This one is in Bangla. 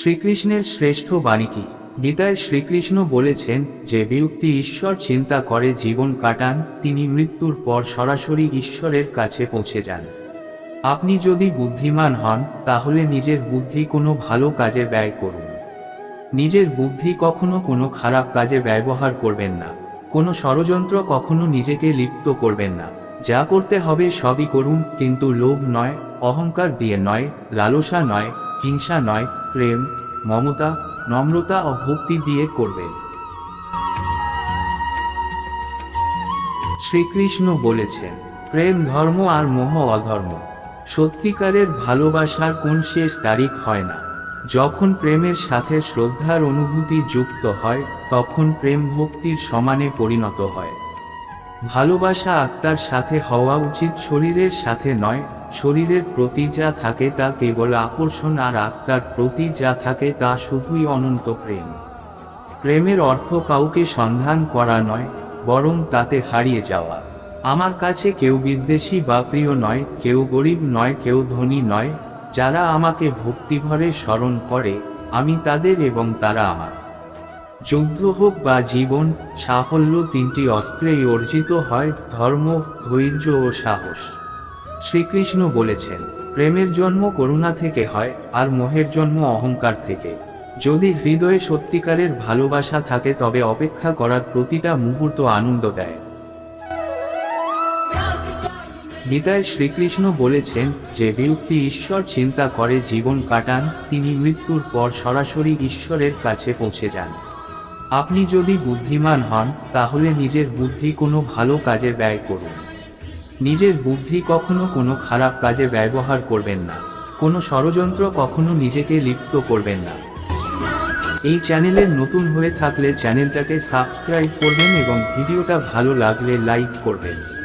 শ্রীকৃষ্ণের শ্রেষ্ঠ বাণী কি? গীতায় শ্রীকৃষ্ণ বলেছেন যে ব্যক্তি ঈশ্বর চিন্তা করে জীবন কাটান, তিনি মৃত্যুর পর সরাসরি ঈশ্বরের কাছে পৌঁছে যান। আপনি যদি বুদ্ধিমান হন, তাহলে নিজের বুদ্ধি কোনো ভালো কাজে ব্যয় করুন। নিজের বুদ্ধি কখনো কোনো খারাপ কাজে ব্যবহার করবেন না। কোনো ষড়যন্ত্র কখনো নিজেকে লিপ্ত করবেন না। যা করতে হবে সবই করুন, কিন্তু লোভ নয়, অহংকার দিয়ে নয়, লালসা নয়, হিংসা নয় প্রেম, মমতা, নম্রতা ও ভক্তি দিয়ে করবেন শ্রীকৃষ্ণ বলেছেন, প্রেম ধর্ম আর মোহ অধর্ম। সত্যিকারের ভালোবাসার কোন শেষ তারিখ হয় না। যখন প্রেমের সাথে শ্রদ্ধার অনুভূতি যুক্ত হয়, তখন প্রেম ভক্তির সমানে পরিণত হয়। ভালোবাসা আত্মার সাথে হওয়া উচিত শরীরের সাথে নয়, শরীরের প্রতি যা থাকে তা কেবল আকর্ষণ আর আত্মার প্রতি যা থাকে তা শুধুই অনন্ত প্রেম। প্রেমের অর্থ কাউকে সন্ধান করা নয়, বরং তাতে হারিয়ে যাওয়া। আমার কাছে কেউ বিদ্বেষী বা প্রিয় নয়, কেউ গরিব নয়, কেউ ধনী নয়, যারা আমাকে ভক্তিভরে স্মরণ করে, আমি তাদের এবং তারা আমার। যুদ্ধ হোক বা জীবন, সাফল্য তিনটি অস্ত্রেই অর্জিত হয় ধর্ম, ধৈর্য ও সাহস। শ্রীকৃষ্ণ বলেছেন, প্রেমের জন্ম করুণা থেকে হয় আর মোহের জন্ম অহংকার থেকে। যদি হৃদয়ে সত্যিকারের ভালোবাসা থাকে তবে অপেক্ষা করার প্রতিটা মুহূর্ত আনন্দ দেয়। গীতায় শ্রীকৃষ্ণ বলেছেন যে ব্যক্তি ঈশ্বর চিন্তা করে জীবন কাটান, তিনি মৃত্যুর পর সরাসরি ঈশ্বরের কাছে পৌঁছে যান। আপনি যদি বুদ্ধিমান হন, তাহলে নিজের বুদ্ধি কোনো ভালো কাজে ব্যয় করুন। নিজের বুদ্ধি কখনো কোনো খারাপ কাজে ব্যবহার করবেন না। কোনো ষড়যন্ত্র কখনো নিজেকে লিপ্ত করবেন না। এই চ্যানেলের নতুন হয়ে থাকলে চ্যানেলটাকে সাবস্ক্রাইব করবেন এবং ভিডিওটা ভালো লাগলে লাইক করবেন।